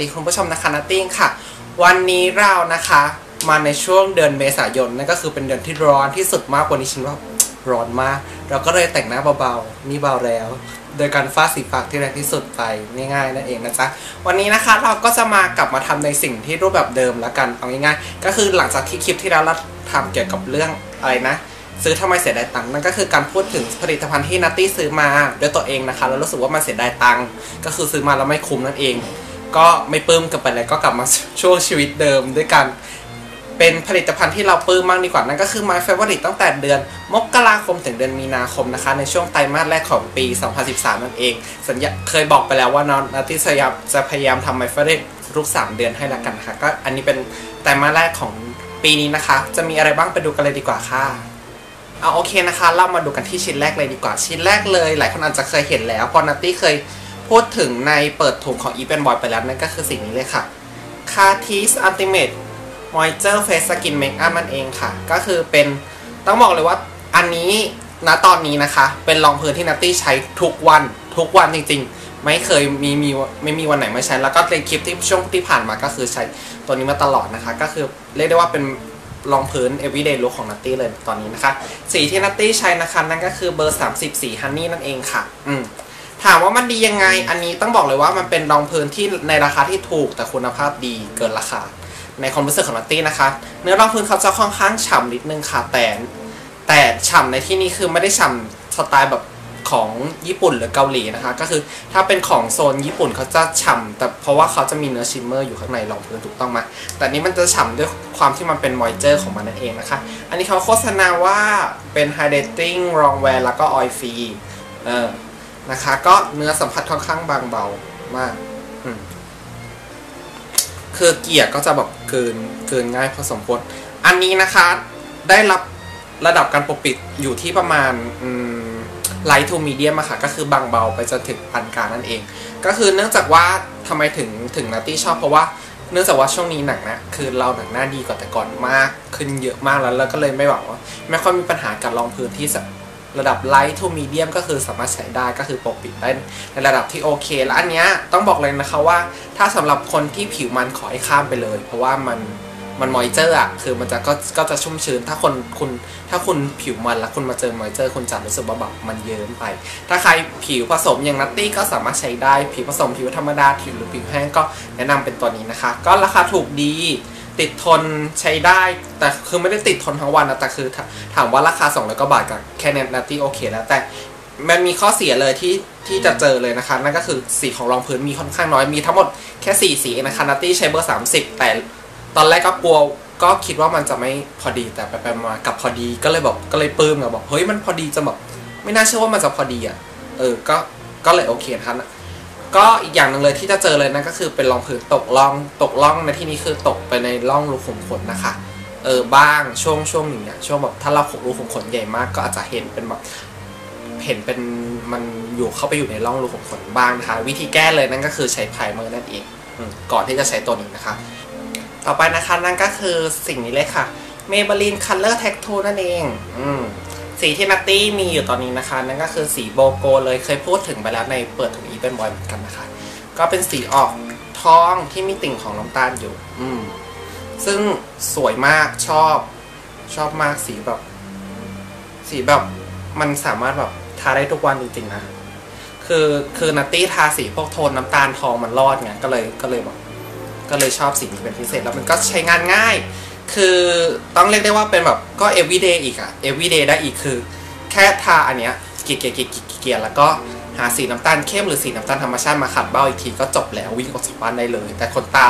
ดีคุณผู้ชมนะคะนัตติ้งค่ะ วันนี้เรานะคะมาในช่วงเดือนเมษายนนั่นก็คือเป็นเดือนที่ร้อนที่สุดมากกว่านี้ฉันว่าร้อนมาก เราก็เลยแต่งหน้าเบาๆ นี่เบาแล้ว โดยการฟาดสีปากที่แรงที่สุดไปง่ายๆนั่นเองนะจ๊ะวันนี้นะคะเราก็จะมากลับมาทำในสิ่งที่รูปแบบเดิมแล้วกันเอาง่ายๆ ก็คือหลังจากที่คลิปที่เราทำเกี่ยวกับเรื่องอะไรนะซื้อทำไมเสียดายตังค์นั่นก็คือการพูดถึงผลิตภัณฑ์ที่นัตตี้ซื้อมาด้วยตัวเองนะคะ แล้วรู้สึกว่ามันเสียดายตังค์ก็คือซื้อมาแล้วไม่คุ้มนั่นเอง ก็ไม่ปลื้มกับไปเลยก็กลับมาช่วงชีวิตเดิมด้วยกันเป็นผลิตภัณฑ์ที่เราปลื้มมากดีกว่านั่นก็คือ My Favorite ตั้งแต่เดือน มกราคมถึงเดือนมีนาคมนะคะ ในช่วงไตรมาสแรกของปี 2013 นั่นเอง สัญญาเคยบอกไปแล้วว่าน้องนัตตี้สยามจะพยายามทำ My Favorite ทุก 3 เดือนให้ละกันค่ะ ก็อันนี้เป็นไตรมาสแรกของปีนี้นะคะ จะมีอะไรบ้างไปดูกันเลยดีกว่าค่ะเอาโอเคนะคะ เรามาดูกันที่ชิ้นแรกเลยดีกว่าชิ้นแรกเลย หลายคนอาจจะเคยเห็นแล้วเพอนัตตี้เคย พูดถึงในเปิดถุงของ e p e n Boy ไปแล้วนั่นก็คือสิ่งนี้เลยค่ะ c a r t i s Ultimate Moisture Face Skin Makeup มันเองค่ะ ก็คือเป็นต้องบอกเลยว่าอันนี้ณตอนนี้นะคะ เป็นรองพื้นที่นัตตี้ใช้ทุกวันทุกวันจริงๆ ไม่เคยมีมีไม่มีวันไหนไม่ใช้ แล้วก็ในคลิปที่ช่วงที่ผ่านมาก็คือใช้ตัวนี้มาตลอดนะคะ ก็คือเรียกได้ว่าเป็นรองพื้น everyday look ของนัตตี้เลยตอนนี้นะคะ สีที่นัตตี้ใช้นะคะนั่นก็คือเบอร์ 30สีฮันนี่นั่นเองค่ะ อืม ถามว่ามันดียังไง อันนี้ต้องบอกเลยว่ามันเป็นรองพื้นที่ในราคาที่ถูกแต่คุณภาพดีเกินราคา ในความรู้สึกของนัตตี้นะคะ เนื้อรองพื้นเขาจะค่อนข้างฉ่ำนิดนึงค่ะแต่แต่ฉ่ำในที่นี้คือไม่ได้ฉ่ำสไตล์แบบของญี่ปุ่นหรือเกาหลีนะคะ ก็คือถ้าเป็นของโซนญี่ปุ่นเขาจะฉ่ำแต่เพราะว่าเขาจะมีเนื้อชิมเมอร์อยู่ข้างในรองพื้นถูกต้องไหมแต่นี้มันจะฉ่ำด้วยความที่มันเป็นมอยเจอร์ของมันนั่นเองนะคะ อันนี้เขาโฆษณาว่าเป็น hydrating long wear แล้วก็ oil free เออ นะคะ ก็เนื้อสัมผัสค่อนข้างบางเบามากคือเกียร์ก็จะแบบเกินเกินง่ายพอสมควรอันนี้นะคะได้รับระดับการปกปิดอยู่ที่ประมาณไลท์ทูมีเดียมอะค่ะ ก็คือบางเบาไปจนถึงปานกลางนั่นเอง ก็คือเนื่องจากว่าทำไมถึงถึงนัตตี้ชอบเพราะว่าเนื่องจากว่าช่วงนี้หนังนะคือเราหนังหน้าดีกว่าแต่ก่อนมาก ขึ้นเยอะมากแล้วแล้วก็เลยไม่หวังว่า ไม่ค่อยมีปัญหาการลองพื้นที่ ระดับไลท์ทูมีเดียมก็คือสามารถใช้ได้ก็คือปกปิดได้ในระดับที่โอเค แล้วอันเนี้ยต้องบอกเลยนะคะว่า ถ้าสำหรับคนที่ผิวมันขอให้ข้ามไปเลย เพราะว่ามันมันมอยเจอร์อะคือมันจะก็ก็จะชุ่มชื้น ถ้าคนคุณถ้าคุณผิวมันแล้วคุณมาเจอมอยเจอร์คุณจะรู้สึกว่าแบบมันเยิ้มไป ถ้าใครผิวผสมอย่างนัตตี้ก็สามารถใช้ได้ ผิวผสมผิวธรรมดาผิวหรือผิวแห้งก็แนะนำเป็นตัวนี้นะคะ ก็ราคาถูกดี ติดทนใช้ได้ แต่คือไม่ได้ติดทนทั้งวันนะแต่คือถามว่าราคา200กว่าบาทกับแค่เน็ตนัตตี้โอเคแล้วแต่มันมีข้อเสียเลยที่ที่จะเจอเลยนะคะ นั่นก็คือสีของรองพื้นมีค่อนข้างน้อยมีทั้งหมดแค่4สีนะคะนัตตี้ใช้เบอร์ 30 แต่ตอนแรกก็กลัวก็คิดว่ามันจะไม่พอดีแต่ไปไปมากับพอดีก็เลยบอกก็เลยปลื้มอะบอกเฮ้ยมันพอดีจะแบบไม่น่าเชื่อว่ามันจะพอดีอะเออก็ก็เลยโอเคนะครับ ก็อีกอย่างหนึ่งเลยที่จะเจอเลยนั่นก็คือเป็นรองพื้นตกล่องตกล่องในที่นี้คือตกไปในร่องรูขุมขนนะคะเออบ้างช่วงช่วงหนึ่งเนี่ยช่วงแบบถ้าเราขรูขุมขนใหญ่มาก ก็อาจจะเห็นเป็นแบบเห็นเป็นมันอยู่เข้าไปอยู่ในร่องรูขุมขนบ้างนะคะ วิธีแก้เลยนั่นก็คือใช้ไพรเมอร์นั่นเองก่อนที่จะใช้ตัวนี้นะคะ ต่อไปนะคะนั่นก็คือสิ่งนี้เลยค่ะ Maybelline Color Tattoo นั่นเอง อืม สีที่นัตตี้มีอยู่ตอนนี้นะคะ นั่นก็คือสีโบโกเลยเคยพูดถึงไปแล้วในเปิดถุงอีเป็นบอยเหมือนกันนะคะ ก็เป็นสีออกทองที่มีติ่งของน้ำตาลอยู่ อืม ซึ่งสวยมากชอบ ชอบมากสีแบบ สีแบบมันสามารถแบบทาได้ทุกวันจริงๆนะคือคือนัตตี้ทาสีพวกโทนน้ำตาลทองมันรอดไงก็เลยก็เลยแบบก็เลยชอบสีนี้เป็นพิเศษแล้วมันก็ใช้งานง่าย คือต้องเรียกได้ว่าเป็นแบบก็ everyday อีกอะ everyday ได้อีกคือ แค่ทาอันเนี้ยเกียร์เกียร์เกียร์เกียร์แล้วก็หาสีน้ำตาลเข้มหรือสีน้ำตาลธรรมชาติมาขัดเบ้าอีกทีก็จบแล้ววิ่งออกจากบ้านได้เลย แต่ขนตา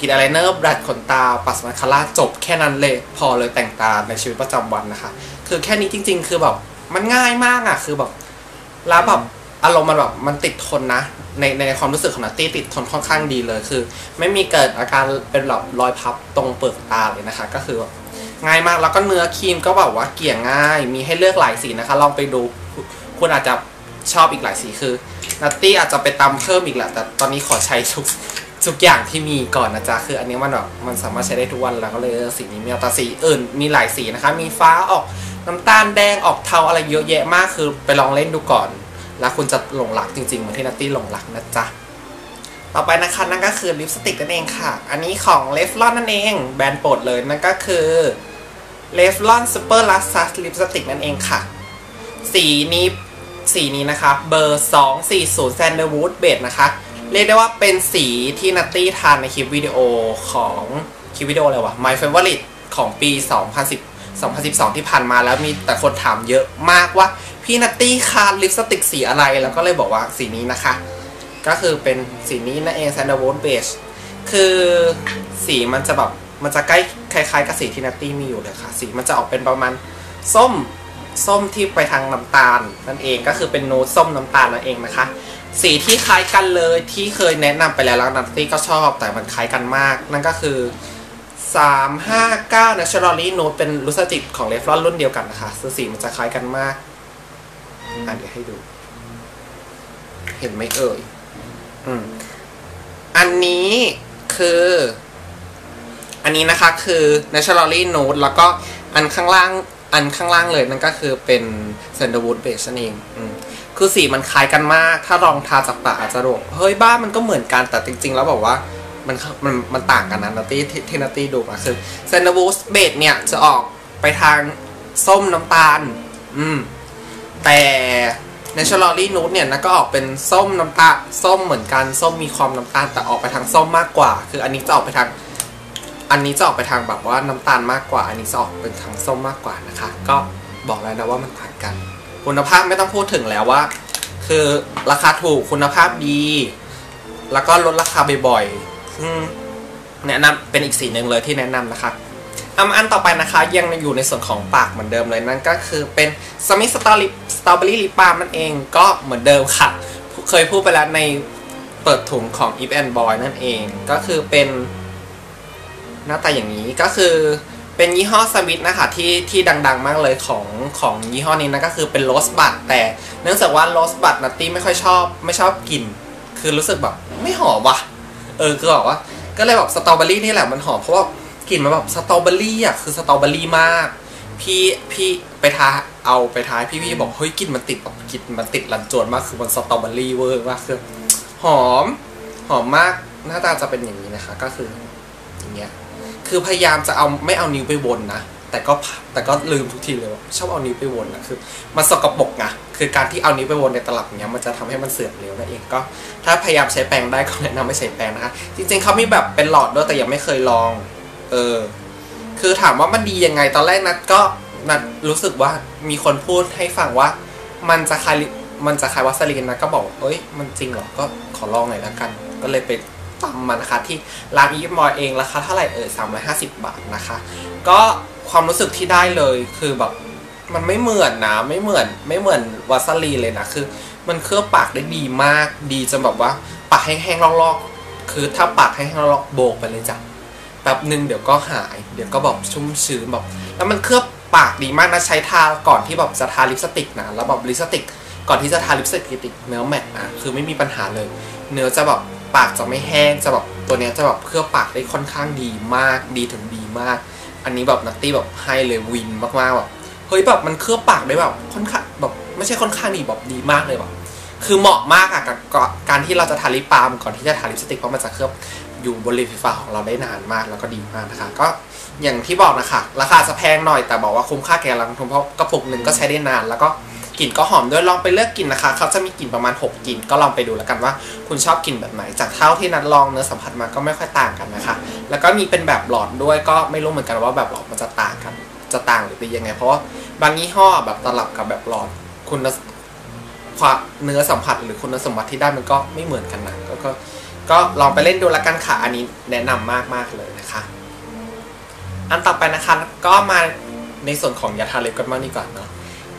กินอะไรเนอร์บรัดขนตาปัสมาคาร่าจบแค่นั้นเลยพอเลยแต่งตาในชีวิตประจำวันนะคะ คือแค่นี้จริง ๆ คือแบบมันง่ายมากอะคือแบบแล้วแบบอารมณ์มันแบบมันติดทนนะ ในในความรู้สึกของนัตตี้ติดทนค่อนข้างดีเลยคือ ไม่มีเกิดอาการเป็นแบบรอยพับตรงเปลือกตาเลยนะคะ ก็คือง่ายมากแล้วก็เนื้อครีมก็แบบว่าเกี่ยง่าย มีให้เลือกหลายสีนะคะ ลองไปดูคุณอาจจะชอบอีกหลายสีคือนัตตี้อาจจะไปตำเพิ่มอีกแหละแต่ตอนนี้ขอใช้ทุกทุกอย่างที่มีก่อนนะจ๊ะคืออันนี้มันแบบมันสามารถใช้ได้ทุกวันแล้วก็เลยสีนี้มีแต่สีอื่นมีหลายสีนะคะ มีฟ้าออกน้ำตาลแดงออกเทาอะไรเยอะแยะมากคือไปลองเล่นดูก่อน แล้วคุณจะหลงรักจริงๆเหมือนที่นัตตี้หลงรักนะจ๊ะ ต่อไปนะคะนั่นก็คือลิปสติกนั่นเองค่ะ อันนี้ของเลฟลอนนั่นเอง แบรนด์โปรดเลยนั่นก็คือเลฟลอนซูเปอร์ลัสซัสลิปสติกนั่นเองค่ะ สีนี้สีนี้นะคะ เบอร์ 240 Sandalwood Beige นะคะ เรียกได้ว่าเป็นสีที่นัตตี้ทานในคลิปวิดีโอของคลิปวิดีโออะไรวะ My Favorite ของปี 2010 2012 ที่ผ่านมาแล้วมีแต่คนถามเยอะมากว่า พี่นัตตี้คานลิปสติกสีอะไร แล้วก็เลยบอกว่าสีนี้นะคะ ก็คือเป็นสีนี้นั่นเอง Sandalwood Beige คือสีมันจะแบบมันจะใกล้คล้ายๆกับสีที่นัตตี้มีอยู่เลยค่ะ สีมันจะออกเป็นประมาณส้มส้มที่ไปทางน้ำตาลนั่นเองก็คือเป็นโนูดส้มน้ำตาลนั่นเองนะคะ สีที่คล้ายกันเลยที่เคยแนะนำไปแล้วแล้วนัตตี้ก็ชอบแต่มันคล้ายกันมาก นั่นก็คือ359 Naturally Nude เป็นลูสติกของเลฟลอนรุ่นเดียวกันนะคะสีมันจะคล้ายกันมาก อะเดี๋ยวให้ดู เห็นไหมเอ่ยอืมอันนี้คือ อันนี้นะคะคือ naturally nude แล้วก็อันข้างล่าง อันข้างล่างเลยนั่นก็คือเป็น sandalwood beige นั่นเองอืมคือสีมันคล้ายกันมาก ถ้าลองทาจากปากอาจจะบอกเฮ้ยบ้ามันก็เหมือนกัน แต่จริง ๆ แล้วบอกว่ามันมันมันต่างกันนะนัตตี้ที่ที่นัตตี้ดูมาคือ sandalwood beige เนี่ยจะออกไปทางส้มน้ำตาล อืม แต่ Natural l y n u t เนี่ยนะก็ออกเป็นส้มน้ำตาลส้มเหมือนกันส้มมีความน้ำตาลแต่ออกไปทางส้มมากกว่า คืออันนี้จะออกไปทาง อันนี้จะออกไปทางแบบว่าน้ำตาลมากกว่า อันนี้จะออกเป็นทางส้มมากกว่านะคะ ก็บอกแล้วนะว่ามันต่างกัน คุณภาพไม่ต้องพูดถึงแล้วว่า คือราคาถูกคุณภาพดี แล้วก็ลดราคาบ่อยๆซึ่งแนะนำเป็นอีกสีหนึ่งเลยที่แนะนำนะคะ อันอันต่อไปนะคะยังอยู่ในส่วนของปากเหมือนเดิมเลยนั่นก็คือเป็นสมิสตอลิสตรอเบอรี่ลิปบาล์มนั่นเองก็เหมือนเดิมค่ะ เคยพูดไปแล้วในเปิดถุงของ If and Boy นั่นเองก็คือเป็นหน้าตาอย่างนี้ก็คือเป็นยี่ห้อสวิตนะคะที่ที่ดังๆมากเลยของของยี่ห้อนี้นะก็คือเป็นโรสบัตแต่เนื่องจากว่าโรสบัตนัตตี้ไม่ค่อยชอบไม่ชอบกลิ่นคือรู้สึกแบบไม่หอมว่ะ เออคือบอกว่า ก็เลยแบบสตรอเบอรี่นี่แหละมันหอมเพราะว่า กลิ่นมันแบบสตรอเบอรี่อะคือสตรอเบอรี่มาก พี่พี่ไปทาเอาไปทายพี่พี่บอกเฮ้ยกลิ่นมันติดแบบกลิ่นมันติดรันจวนมากคือมันสตรอเบอรี่เวอร์มากคือหอมหอมมากหน้าตาจะเป็นอย่างนี้นะคะ ก็คืออย่างเงี้ยคือพยายามจะเอาไม่เอานิ้วไปวนนะแต่ก็แต่ก็ลืมทุกทีเลยว่าชอบเอานิ้วไปวนนะคือมันสกปรกไงคือการที่เอานิ้วไปวนในตลับอย่างเงี้ยมันจะทำให้มันเสื่อมเร็วนั่นเองก็ ถ้าพยายามใช้แปรงได้ก็แนะนำไม่ใช้แปรงนะคะจริงๆเขามีแบบเป็นหลอดด้วยแต่ยังไม่เคยลอง เออ คือถามว่ามันดียังไงตอนแรกนัดก็นัดรู้สึกว่ามีคนพูดให้ฟังว่า มันจะคลายมันจะคลายวัสลีนนะก็บอกเอ้ยมันจริงเหรอก็ขอลองหน่อยละกัน ก็เลยไปตำมานะคะที่ร้านอีฟมอยเองราคาเท่าไหร่เออสามร้อยห้าสิบบาทนะคะ ก็ความรู้สึกที่ได้เลยคือแบบมันไม่เหมือนนะไม่เหมือนไม่เหมือนวัสลีนเลยนะคือ มันเคลือบปากได้ดีมากดีจนแบบว่าปากแห้งๆลอกๆ คือถ้าปากแห้งๆลอกๆโบกไปเลยจ้ะ แป๊บหนึ่งเดี๋ยวก็หาย เดี๋ยวก็แบบชุ่มชื้นแบบแล้วมันเคลือบปากดีมากนะใช้ทาก่อนที่แบบจะทาลิปสติกนะแล้วแบบลิปสติก ก่อนที่จะทาลิปสติกเนื้อแมตต์นะคือไม่มีปัญหาเลย เนื้อจะแบบปากจะไม่แห้งจะแบบตัวเนี้ยจะแบบเคลือบปากได้ค่อนข้างดีมากดีถึงดีมาก อันนี้แบบนัตตี้แบบให้เลยวินมากๆแบบเฮ้ยแบบมันเคลือบปากได้แบบค่อนข้างแบบไม่ใช่ค่อนข้างดีแบบดีมากเลยแบบคือเหมาะมากอะกับการที่เราจะทาลิปบามก่อนที่จะทาลิปสติกเพราะมันจะเคลือบ อยู่บนริมฝีปากของเราได้นานมากแล้วก็ดีมากนะคะก็อย่างที่บอกนะคะ ราคาจะแพงหน่อยแต่บอกว่าคุ้มค่าแก่การลงทุนเพราะกระปุกหนึ่งก็ใช้ได้นาน แล้วก็กลิ่นก็หอมด้วยลองไปเลือกกลิ่นนะคะ เขาจะมีกลิ่นประมาณ 6กลิ่นก็ลองไปดูแล้วกันว่า คุณชอบกลิ่นแบบไหน จากเท่าที่นัดลองเนื้อสัมผัสมาก็ไม่ค่อยต่างกันนะคะ แล้วก็มีเป็นแบบหลอดด้วยก็ไม่รู้เหมือนกันว่าแบบหลอดมันจะต่างกัน จะต่างหรือเป็นยังไง เพราะว่าบางยี่ห้อแบบตลับกับแบบหลอดคุณความเนื้อสัมผัสหรือคุณสมบัติที่ได้มันก็ไม่เหมือนกันนะก็ ก็ลองไปเล่นดูแล้วกันค่ะ อันนี้แนะนำมากมากเลยนะคะ อันต่อไปนะคะ ก็มาในส่วนของยาทาเล็บกันบ้างดีกว่าเนาะ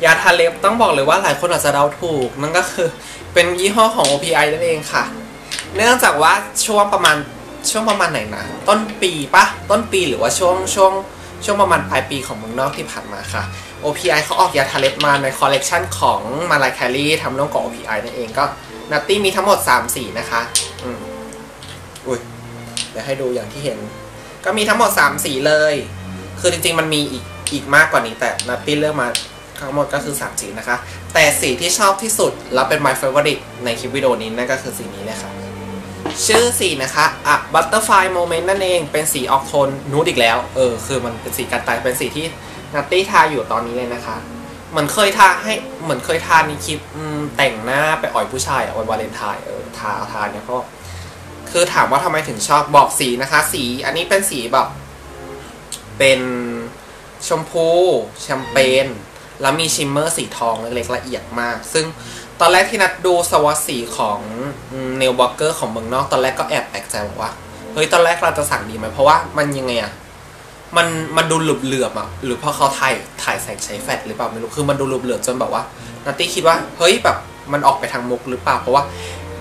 ยาทาเล็บต้องบอกเลยว่าหลายคนอาจจะเดาถูก นั่นก็คือเป็นยี่ห้อของ OPI นั่นเองค่ะ เนื่องจากว่าช่วงประมาณช่วงประมาณไหนนะ ต้นปีปะต้นปีหรือว่าช่วงช่วงช่วงประมาณปลายปีของเมืองนอกที่ผ่านมาค่ะ OPI เขาออกยาทาเล็บมาในคอลเลกชันของมาลายแคลรี่ทำร่วมกับ OPI นั่นเองก็นัตตี้มีทั้งหมด 3 สีนะคะ อุ้ยเดี๋ยวให้ดูอย่างที่เห็น ก็มีทั้งหมด 3 สีเลย คือจริงๆมันมีอีกอีกมากกว่านี้แต่นัตตี้เลือกมาทั้งหมดก็คือ 3 สีนะคะ แต่สีที่ชอบที่สุดแล้วเป็น my favorite ในคลิปวิดีโอนี้นั่นก็คือสีนี้เลยค่ะ ชื่อสีนะคะอะ Butterfly Moment นั่นเองเป็นสีออกโทนนูดอีกแล้ว เออ คือมันเป็นสีกันตายเป็นสีที่นัตตี้ทาอยู่ตอนนี้เลยนะคะเหมือนเคยทาให้เหมือนเคยทาในคลิปแต่งหน้าไปอ่อยผู้ชายอะวันวาเลนไทน์เออทาทาเนี่ยก็ คือถามว่าทำไมถึงชอบบอกสีนะคะ สีอันนี้เป็นสีแบบ เป็นชมพูแชมเปญแล้วมีชิมเมอร์สีทองเล็กๆละเอียดมาก ซึ่งตอนแรกที่นัดดูสวอตสีของเนลบ็อกเกอร์ของเมืองนอกตอนแรกก็แอบแปลกใจบอกว่าเฮ้ยตอนแรกเราจะสั่งดีไหมเพราะว่ามันยังไงอะมันมันดูหลุบเหลือบอะหรือเพราะเขาถ่ายถ่ายใส่ใช้แฟลชหรือเปล่าไม่รู้คือมันดูหลุบเหลือบจนแบบว่านัตตี้คิดว่าเฮ้ยแบบมันออกไปทางมุกหรือเปล่าเพราะว่า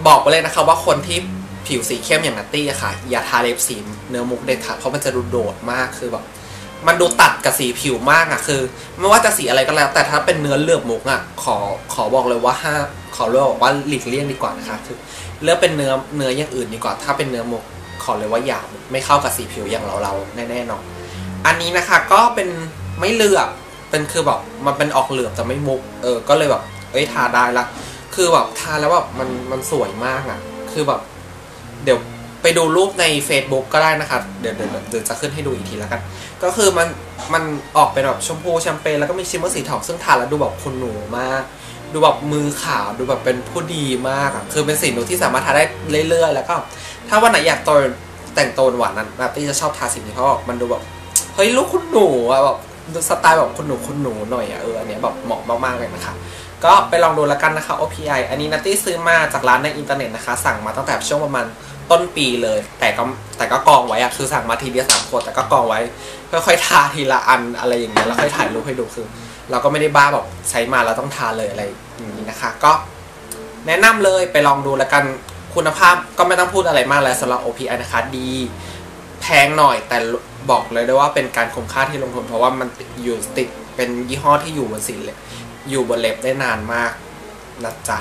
บอกไปเลยนะคะว่าคนที่ ผิวสีเข้มอย่างนัตตี้อะค่ะ อย่าทาเล็บสีเนื้อมุกเด็ดขาดเพราะมันจะดูโดดมากคือแบบมันดูตัดกับสีผิวมากอะคือ ไม่ว่าจะสีอะไรก็แล้ว แต่ถ้าเป็นเนื้อเลือบมุกอะขอขอบอกเลยว่าห้าขอเลือกว่าหลีกเลี่ยงดีกว่านะคะคือเลือกเป็นเนื้อเนื้ออย่างอื่นดีกว่า ถ้าเป็นเนื้อมุกขอเลยว่าอย่าไม่เข้ากับสีผิวอย่างเราเราแน่ๆนอนอันนี้นะคะก็เป็นไม่เลือบเป็นคือแบบมันเป็นออกเหลือบแต่ไม่มุกเออก็เลยแบบเอ้ยทาได้ละคือแบบทาแล้วแบบมันมันสวยมากอะคือแบบ เดี๋ยวไปดูรูปใน Facebook ก็ได้นะคะเดี๋ยวเดี๋ยวเดี๋ยวจะขึ้นให้ดูอีกทีแล้วกัน ก็คือมันมันออกเป็นแบบชมพูแชมเปญแล้วก็มีชิมเมอร์สีทองซึ่งทาแล้วดูแบบคุณหนูมาก ดูแบบมือขาวดูแบบเป็นผู้ดีมากอะคือเป็นสีหนูที่สามารถทาได้เรื่อยๆ แล้วก็ ถ้าวันไหนอยากโตแต่งโตนหวานนั้นแบบที่จะชอบทาสีนี้เพราะมันดูแบบเฮ้ยลูกคุณหนูอะแบบสไตล์แบบคุณหนูคุณหนูหน่อยอะเอออันเนี้ยแบบเหมาะมากๆเลยนะคะก็ไปลองดูแล้วกันนะคะ OPI อันนี้นัตตี้ซื้อมาจากร้านในอินเทอร์เน็ตนะคะ สั่งมาตั้งแต่ช่วงประมาณ ต้นปีเลย แต่ก็แต่ก็กองไว้อะคือสั่งมาทีเดียวสามขวดแต่ก็กองไว้ค่อยๆทาทีละอันอะไรอย่างเงี้ยแล้วค่อยถ่ายรูปให้ดูคือ เราก็ไม่ได้บ้าแบบใช้มาแล้วต้องทาเลยอะไรอย่างนี้นะคะ ก็แนะนำเลยไปลองดูแล้วกันคุณภาพก็ไม่ต้องพูดอะไรมากแล้วสำหรับ OPI นะคะดี แพงหน่อยแต่บอกเลยได้ว่าเป็นการคุ้มค่าที่ลงทุน เพราะว่ามันอยู่ติดเป็นยี่ห้อที่อยู่บนสีเลยอยู่บนเล็บได้นานมากนะจ๊ะ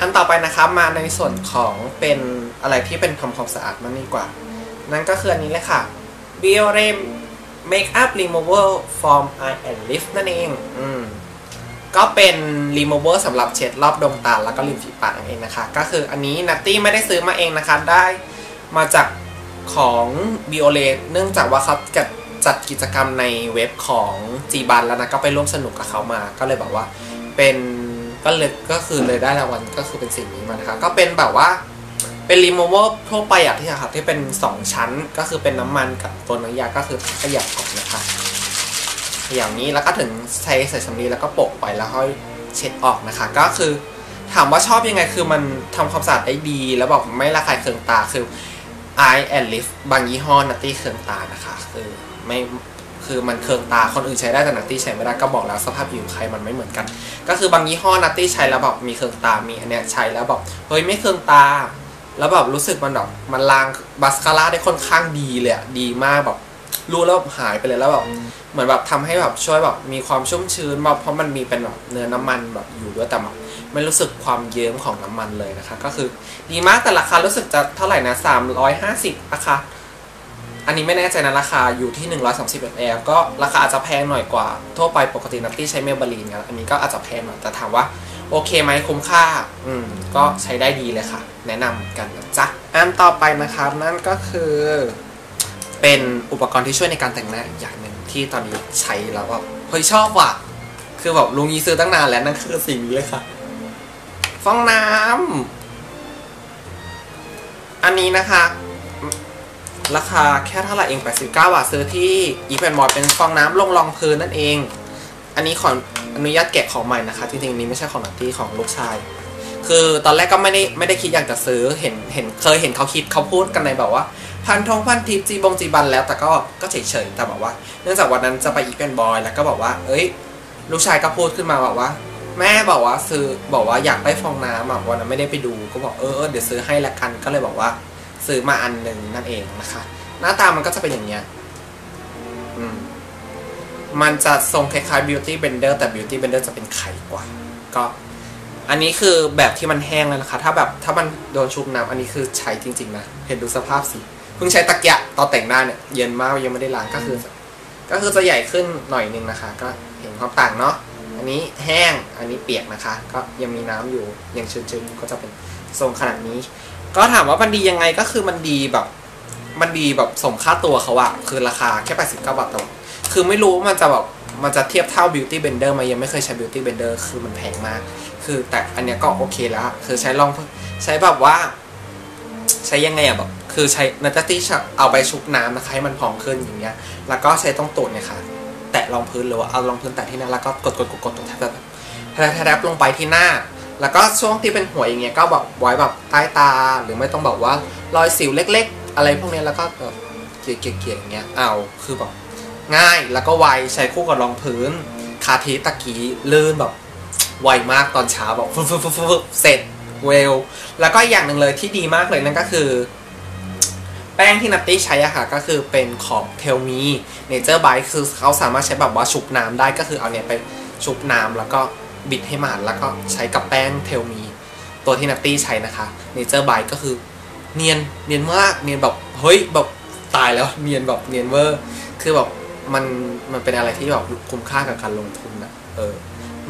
อันต่อไปนะคะมาในส่วนของเป็นอะไรที่เป็นทำความสะอาดมันดีกว่า นั่นก็คืออันนี้เลยค่ะ b i o r e m Makeup Remover From Eye and Lips นั่นเองอืมก็เป็น remover สำหรับเช็ดรอบดวงตาแล้วก็ริมฝีปากนั่นเองนะคะ ก็คืออันนี้นัตตี้ไม่ได้ซื้อมาเองนะคะ ได้มาจากของ b i o l e เนื่องจากว่าเขาจัดจัดกิจกรรมในเว็บของจีบันแล้วนะก็ไปร่วมสนุกกับเขามา ก็เลยแบบว่าเป็น ก็เลยก็คือเลยได้รางวัลก็คือเป็นสิ่งนี้มานะคะก็เป็นแบบว่าเป็นรีโมเวอร์ทั่วไปอะที่ค่ะที่เป็น 2 ชั้นก็คือเป็นน้ำมันกับตัวน้ำยาก็คือขยับก่อนนะคะอย่างนี้แล้วก็ถึงใช้ใส่สำลีแล้วก็โปะไปแล้วค่อยเช็ดออกนะคะ ก็คือถามว่าชอบยังไงคือมันทำความสะอาดได้ดี แล้วบอกไม่ระคายเคืองตาคือ Eye and Lift บางยี่ห้อนัตตี้เคืองตานะคะ คือไม่ คือมันเคืองตาคนอื่นใช้ได้แต่นัตตี้ใช้ไม่ได้ก็บอกแล้วสภาพผิวใครมันไม่เหมือนกัน ก็คือบางยี่ห้อนัตตี้ใช้แล้วแบบมีเคืองตามีอันเนี้ยใช้แล้วแบบเฮ้ยไม่เคืองตา แล้วแบบรู้สึกมันแบบมันล้างบัสคาร่าได้ค่อนข้างดีเลยอะดีมากแบบรู้แล้วหายไปเลยแล้วแบบเหมือนแบบทำให้แบบช่วยแบบมีความชุ่มชื้นแบบเพราะมันมีเป็นแบบเนื้อน้ำมันแบบอยู่ด้วยแต่แบบไม่รู้สึกความเยิ้มของน้ำมันเลยนะคะ ก็คือดีมากแต่ราคารู้สึกจะเท่าไหร่นะ350ราคา อันนี้ไม่แน่ใจนะราคาอยู่ที่ 130 ml ก็ราคาอาจจะแพงหน่อยกว่า ทั่วไปปกตินัตตี้ใช้เมลบารีนกันอันนี้ก็อาจจะแพงหน่อยแต่ถามว่าโอเคไหมคุ้มค่า อืม ก็ใช้ได้ดีเลยค่ะ แนะนำกันนะจ๊ะ อันต่อไปนะครับ นั่นก็คือ เป็นอุปกรณ์ที่ช่วยในการแต่งหน้าอย่างหนึ่งที่ตอนนี้ใช้แล้วแบบเฮ้ยชอบว่ะ คือแบบลุงยีซื้อตั้งนานแล้วนั่นคือสิ่งนี้เลยค่ะ ฟองน้ำอันนี้นะคะ ราคาแค่เท่าไหร่เอง 89 บาทซื้อที่อีเวนมอลเป็นฟองน้ำลงรองพื้นนั่นเอง อันนี้ขออนุญาตแกะของใหม่นะคะจริงๆนี้ไม่ใช่ของนัตตี้ของลูกชาย คือตอนแรกก็ไม่ได้ไม่ได้คิดอยากจะซื้อเห็นเห็นเคยเห็นเขาคิดเขาพูดกันในแบบว่า พันทองพันทิปจีบงจีบันแล้วแต่ก็ก็เฉยๆแต่บอกว่า เนื่องจากวันนั้นจะไปอีเวนบอยแล้วก็บอกว่า เอ้ย ลูกชายก็พูดขึ้นมาบอกว่าแม่บอกว่าซื้อบอกว่าอยากได้ฟองน้ำอะวันนั้นไม่ได้ไปดูก็บอกเออเดี๋ยวซื้อให้ละกันก็เลยบอกว่า ซื้อมาอันหนึ่งนั่นเองนะคะ หน้าตามันก็จะเป็นอย่างเงี้ยอืมมันจะทรงคล้ายๆ beauty blender แต่ beauty blender จะเป็นไข่กว่า ก็ อันนี้คือแบบที่มันแห้งแล้วนะคะ ถ้าแบบถ้ามันโดนชุบน้ำอันนี้คือใช้จริง ๆ นะ เห็นดูสภาพสิเพิ่งใช้ตะเกียบตอนแต่งหน้าเนี่ยเย็นมากยังไม่ได้ล้างก็คือ ก็คือจะใหญ่ขึ้นหน่อยนึงนะคะ ก็เห็นความต่างเนาะอันนี้แห้งอันนี้เปียกนะคะ ก็ยังมีน้ำอยู่ยังชื้นๆก็จะเป็นทรงขนาดนี้ ก็ถามว่ามันดียังไงก็คือมันดีแบบ มันดีแบบสมค่าตัวเขาอะคือราคาแค่ 89 บาทต่อคือไม่รู้ว่ามันจะแบบมันจะเทียบเท่า Beauty Blender มายังไม่เคยใช้ Beauty Blender คือมันแพงมาก คือแต่อันเนี้ยก็โอเคแล้วคือใช้ลองใช้แบบว่า ใช้ยังไงอะแบบคือใช้นัตตี้เอาไปชุบน้ำนะคะให้มันพองขึ้นอย่างเงี้ย แล้วก็ใช้ตรงตูดเนี่ยค่ะ แตะรองพื้นหรือว่าเอารองพื้นแตะที่หน้าแล้วก็กดกดกดกดแทบแทบแทบลงไปที่หน้า แล้วก็ช่วงที่เป็นหัวอย่างเงี้ยก็แบบไว้แบบใต้ตาหรือไม่ต้องแบบว่ารอยสิวเล็ก ๆ อะไรพวกนี้แล้วก็แบบเกลี่ยเกลี่ยอย่างเงี้ยเอาคือแบบง่ายแล้วก็ไวใช้คู่กับรองพื้น คาทีตะกี้ลื่นแบบไวมากตอนเช้าแบบฟึบฟึบฟึบฟึบเสร็จเวลแล้วก็อย่างหนึ่งเลยที่ดีมากเลยนั่นก็คือ แป้งที่นัตตี้ใช้อะค่ะก็คือเป็นของเทลมีเนเจอร์ไบคือเขาสามารถใช้แบบว่าชุบน้ำได้ก็คือเอาเนี่ยไปชุบน้ำแล้วก็ บิดให้มันแล้วก็ใช้กับแป้งเทลมี ตัวที่นัตตี้ใช้นะคะเนเจอร์ไบก็คือเนียนเนียนมากเนียนแบบเฮ้ยแบบตายแล้วเนียนแบบเนียนเวอร์ คือแบบมันมันเป็นอะไรที่แบบคุ้มค่ากับการลงทุนอะเออ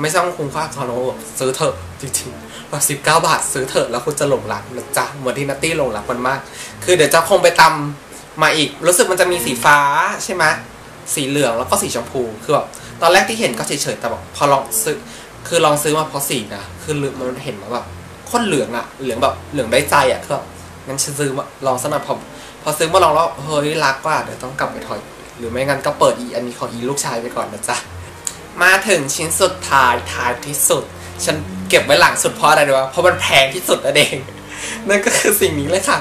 ไม่ต้องคุ้มค่ากับการลงทุนแบบซื้อเถอะจริงๆแบบสิบเก้าบาทซื้อเถอะแล้วคุณจะหลงรักนะจ๊ะเหมือนที่นัตตี้หลงรักมันมาก คือเดี๋ยวจะคงไปตำมาอีก รู้สึกมันจะมีสีฟ้าใช่ไหมสีเหลืองแล้วก็สีชมพูคือแบบตอนแรกที่เห็นก็เฉยๆแต่แบบพอลองซื้อ คือลองซื้อมาเพราะสีนะคือมันเห็นมาแบบโคตรเหลืองอะเหลืองแบบเหลืองได้ใจอะคือแบบงั้นฉันซื้อมาลองสักหน่อยพอพอซื้อมาลองแล้วเฮ้ยรักว่าเดี๋ยวต้องกลับไปถอย หรือไม่งั้นก็เปิดอีอันนี้ของอีลูกชายไปก่อนนะจ๊ะมาถึงชิ้นสุดท้ายท้ายที่สุด ฉันเก็บไว้หลังสุดเพราะอะไรรู้ปะเพราะมันแพงที่สุดนั่นเอง นั่นก็คือสิ่งนี้เลยค่ะ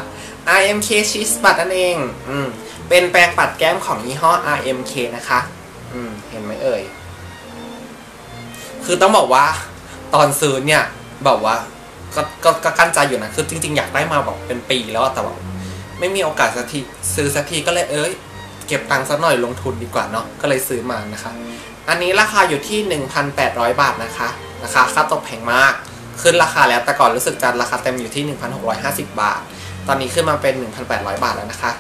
RMK Cheese Pad นั่นเอง อืม เป็นแปรงปัดแก้มของยี่ห้อ RMK นะคะ อืม เห็นไหมเอ่ย คือต้องบอกว่าตอนซื้อเนี่ยแบบว่าก็ก็ก็กั้นใจอยู่นะคือจริง ๆ อยากได้มาแบบเป็นปีแล้วแต่ว่าไม่มีโอกาสสักทีซื้อสักทีก็เลยเอ้ยเก็บตังค์สักหน่อยลงทุนดีกว่าเนาะก็เลยซื้อมานะคะ อันนี้ราคาอยู่ที่ 1,800 บาทนะคะราคาค่าตกแพงมาก ขึ้นราคาแล้วแต่ก่อนรู้สึกจะราคาเต็มอยู่ที่ 1,650 บาท ตอนนี้ขึ้นมาเป็น 1,800 บาทแล้วนะคะ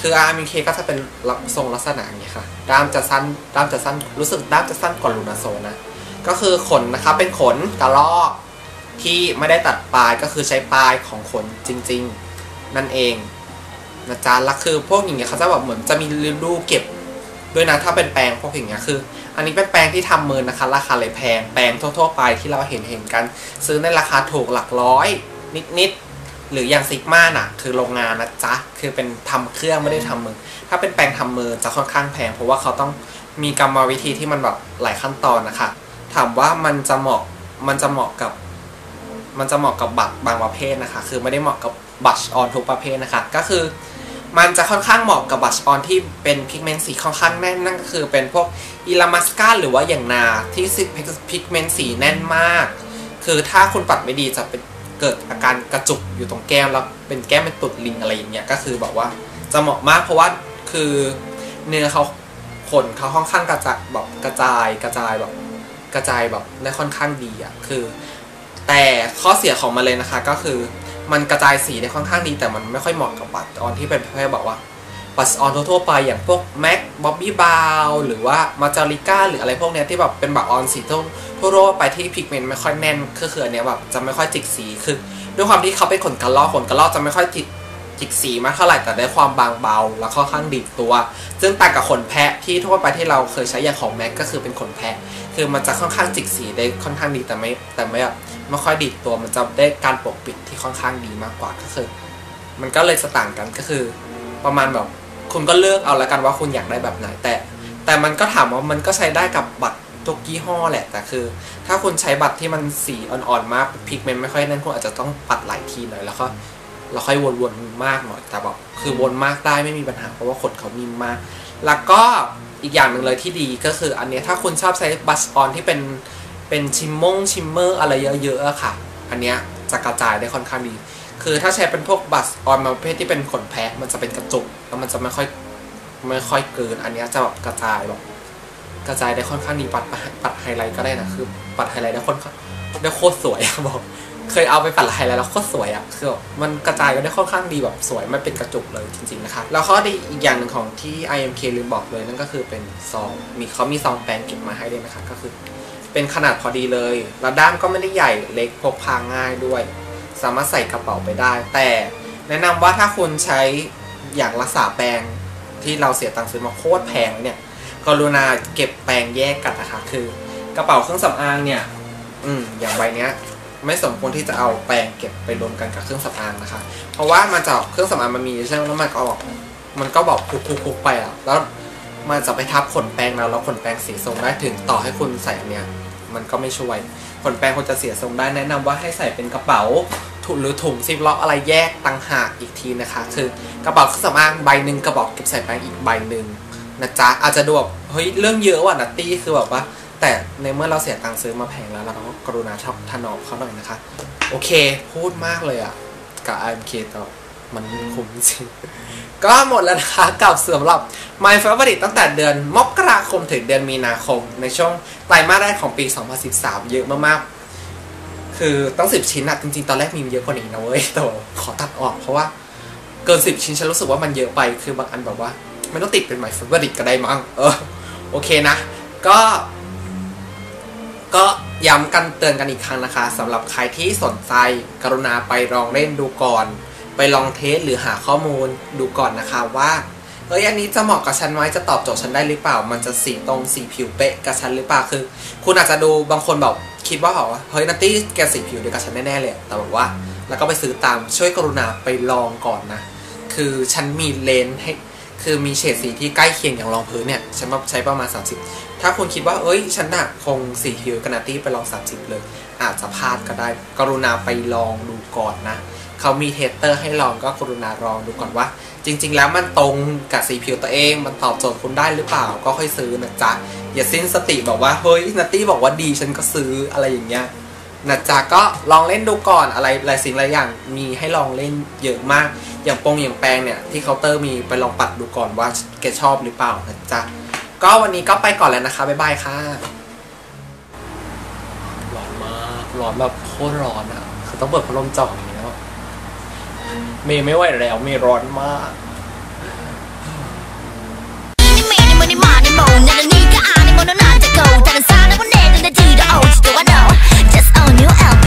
คือ RMK ก็จะเป็นทรงลักษณะอย่างนี้ค่ะด้ามจะสั้นด้ามจะสั้นรู้สึกด้ามจะสั้นกว่าลูนาโซนะ ก็คือขนนะคะเป็นขนกระรอกที่ไม่ได้ตัดปลายก็คือใช้ปลายของขนจริง ๆ นั่นเองนะจ๊ะแล้วคือพวกอย่างเงี้ยเขาจะแบบเหมือนจะมีรูเก็บด้วยนะถ้าเป็นแปรงพวกอย่างเงี้ยคือ อันนี้เป็นแปรงที่ทำมือนะคะ ราคาเลยแพงแปรงทั่วๆไปที่เราเห็นเห็นกัน ซื้อในราคาถูกหลักร้อย นิดๆหรืออย่างซิกมาน่ะ คือโรงงานนะจ๊ะคือเป็นทำเครื่องไม่ได้ทำมือ ถ้าเป็นแปรงทำมือจะค่อนข้างแพงเพราะว่าเขาต้องมีกรรมวิธีที่มันแบบหลายขั้นตอนนะคะ ถามว่ามันจะเหมาะมันจะเหมาะกับ มันจะเหมาะกับบัตรบางประเภทนะคะ คือไม่ได้เหมาะกับบัตรออนทุกประเภทนะคะ ก็คือมันจะค่อนข้างเหมาะกับบัชออนที่เป็นพิกเมนต์สีค่อนข้างแน่นนั่นก็คือเป็นพวกอิลามัสกาหรือว่าอย่างนาที่พิกเมนต์สีแน่นมาก คือถ้าคุณปัดไม่ดีจะเป็นเกิดอาการกระจุกอยู่ตรงแก้มแล้วเป็นแก้มเป็นตุดลิงอะไรอย่างเงี้ยก็คือแบบว่าจะเหมาะมากเพราะว่าคือเนื้อเขาขนเขาค่อนข้างกระจายแบบกระจายกระจายแบบ กระจายแบบได้ค่อนข้างดีอะคือ แต่ข้อเสียของมันเลยนะคะ ก็คือมันกระจายสีได้ค่อนข้างดี แต่มันไม่ค่อยเหมาะกับบัตรออนที่เป็นประเภทบว่าบัตรออนทั่วไปอย่างพวกแม็กบ๊อบบี้บาวหรือว่ามาจาริก้าหรืออะไรพวกเนี้ยที่แบบเป็นบัตรออนสีทั่วทั่วไปที่พิกเมนต์ไม่ค่อยแน่นก็คืออันเนี้ยแบบจะไม่ค่อยจิกสีคือด้วยความที่เขาเป็นขนกระรอกขนกระรอกจะไม่ค่อยจิกจิกสีมากเท่าไหร่แต่ได้ความบางเบา แล้วค่อนข้างดีตัว ซึ่งต่างกับขนแพะที่ทั่วไปที่เราเคยใช้อย่างของแม็กก็คือเป็นขนแพะ คือมันจะค่อนข้างจิกสีได้ค่อนข้างดีแต่ไม่แต่ไม่แบบไม่ค่อยดีดตัวมันจะได้การปกปิดที่ค่อนข้างดีมากกว่าก็คือ มันก็เลยต่างกันก็คือ ประมาณแบบคุณก็เลือกเอาแล้วกันว่าคุณอยากได้แบบไหนแต่ แต่มันก็ถามว่ามันก็ใช้ได้กับบัตรทุกยี่ห้อแหละแต่คือ ถ้าคุณใช้บัตรที่มันสีอ่อนๆมากพิกเมนต์ไม่ค่อยนั่นคุณอาจจะต้องปัดหลายทีหน่อยแล้วก็เราค่อยวนๆมากหน่อยแต่แบบคือวนมากได้ไม่มีปัญหาเพราะว่าขนเขานิ่มมาก แล้วก็ อีกอย่างหนึ่งเลยที่ดีก็คืออันนี้ถ้าคุณชอบใช้บัสออนที่เป็นเป็นชิมมงชิมเมอร์อะไรเยอะๆค่ะ อันเนี้ยจะกระจายได้ค่อนข้างดี คือถ้าใช้เป็นพวกบัสออนประเภทที่เป็นขนแพะมันจะเป็นกระจุกแล้วมันจะไม่ค่อยไม่ค่อยเกิน อันนี้จะแบบกระจายแบบกระจายได้ค่อนข้างดีปัดปัดไฮไลท์ก็ได้นะคือ ปัดไฮไลท์ได้ค่อนข้างได้โคตรสวยบอก เคยเอาไปปัดลท์แล้วโคตรสวยอะคือมันกระจายกันได้ค่อนข้างดีแบบสวยไม่เป็นกระจุกเลยจริงๆนะคะแล้วข้อดีอีกอย่างหนึ่งของที่ IMK ลืมบอกเลยนั่นก็คือเป็นซองมีเขามีซองแปรงเก็บมาให้ด้วยนะคะก็คือเป็นขนาดพอดีเลยแล้วด้ามก็ไม่ได้ใหญ่เล็กพกพาง่ายด้วย สามารถใส่กระเป๋าไปได้ แต่แนะนำว่าถ้าคุณใช้อย่ากรักษาแปรงที่เราเสียตังค์ซื้อมาโคตรแพงเนี่ยกรุณาเก็บแปรงแยกกันนะคะคือกระเป๋าเครื่องสำอางเนี่ย อืมอย่างใบเนี้ย ไม่สมควรที่จะเอาแปรงเก็บไปรวมกันกับเครื่องสำอางนะคะ เพราะว่ามันจะเครื่องสำอางมันมีใช่ไหมแล้วมันก็บอกมันก็บอกคุกๆไปอะแล้วมันจะไปทับขนแปรงเราแล้วขนแปรงเสียทรงได้ถึงต่อให้คุณใส่เนี้ยมันก็ไม่ช่วยขนแปรงคุณจะเสียทรงได้แนะนำว่าให้ใส่เป็นกระเป๋าถุงหรือถุงซิปล็อกอะไรแยกต่างหากอีกทีนะคะ คือกระเป๋าเครื่องสำอางใบหนึ่งกระบอกเก็บใส่แปรงอีกใบหนึ่งนะจ๊ะอาจจะดูแบบเฮ้ยเรื่องเยอะว่ะนัตตี้คือแบบว่า แต่ในเมื่อเราเสียตังค์ซื้อมาแพงแล้ว เราก็กรุณาชอบถนอมเขาหน่อยนะคะ โอเค พูดมากเลยอะ กับ IMK ต่อมันคุ้มจริง ก็หมดแล้วนะคะกับสำหรับ My Favorite ตั้งแต่เดือนมกราคมถึงเดือนมีนาคม ในช่วงไตรมาสแรกของปี 2013 เยอะมากๆ คือตั้ง10ชิ้นอะจริงๆ ตอนแรกมีเยอะกว่านี้นะเว้ยแต่ขอตัดออกเพราะว่าเกิน10ชิ้นฉันรู้สึกว่ามันเยอะไปคือบางอันแบบว่า ไม่ต้องติดเป็น My Favorite ก็ได้มั้งเออโอเคนะ ก็ ก็ย้ำกันเตือนกันอีกครั้งนะคะสำหรับใครที่สนใจกรุณาไปลองเล่นดูก่อน ไปลองเทสหรือหาข้อมูลดูก่อนนะคะว่าเฮ้ยอันนี้จะเหมาะกับฉันไหมจะตอบโจทย์ฉันได้หรือเปล่า มันจะสีตรงสีผิวเป๊ะกับฉันหรือเปล่าคือ คุณอาจจะดูบางคนแบบคิดว่าเหรอเฮ้ยนัตตี้แกสีผิวเดียวกับฉันแน่ๆเลยแต่แบบว่า แล้วก็ไปซื้อตามช่วยกรุณาไปลองก่อนนะ คือฉันมีเลนส์ให้คือมีเฉดสีที่ใกล้เคียงอย่างรองพื้นเนี่ยฉันใช้ประมาณ 30 ถ้าคุณคิดว่า เอ้ย ฉันหน่ะคงสีผิวกันาตี้ไปลอง 30 เลย อาจจะพลาดก็ได้ กรุณาไปลองดูก่อนนะ เขามีเทสเตอร์ให้ลองก็กรุณาลองดูก่อนว่า จริง ๆ แล้วมันตรงกับสีผิวตัวเอง มันตอบโจทย์คุณได้หรือเปล่า ก็ค่อยซื้อนะจ๊ะ อย่าสิ้นสติบอกว่า เฮ้ยนัตตี้บอกว่าดีฉันก็ซื้ออะไรอย่างเงี้ยนะจ๊ะก็ลองเล่นดูก่อนอะไรหลายสิ่งหลายอย่างมีให้ลองเล่นเยอะมาก อย่างปงอย่างแปลงเนี่ยที่เคาน์เตอร์มีไปลองปัดดูก่อนว่าแกชอบหรือเปล่านะจ๊ะ ก็วันนี้ก็ไปก่อนแล้วนะคะบ๊ายบายค่ะร้อนมากร้อนแบบโคตรร้อนอะคือต้องเปิดพัดลมจ่ออย่างนี้แล้วเมย์ไม่ไหวแล้วเมย์ร้อนมาก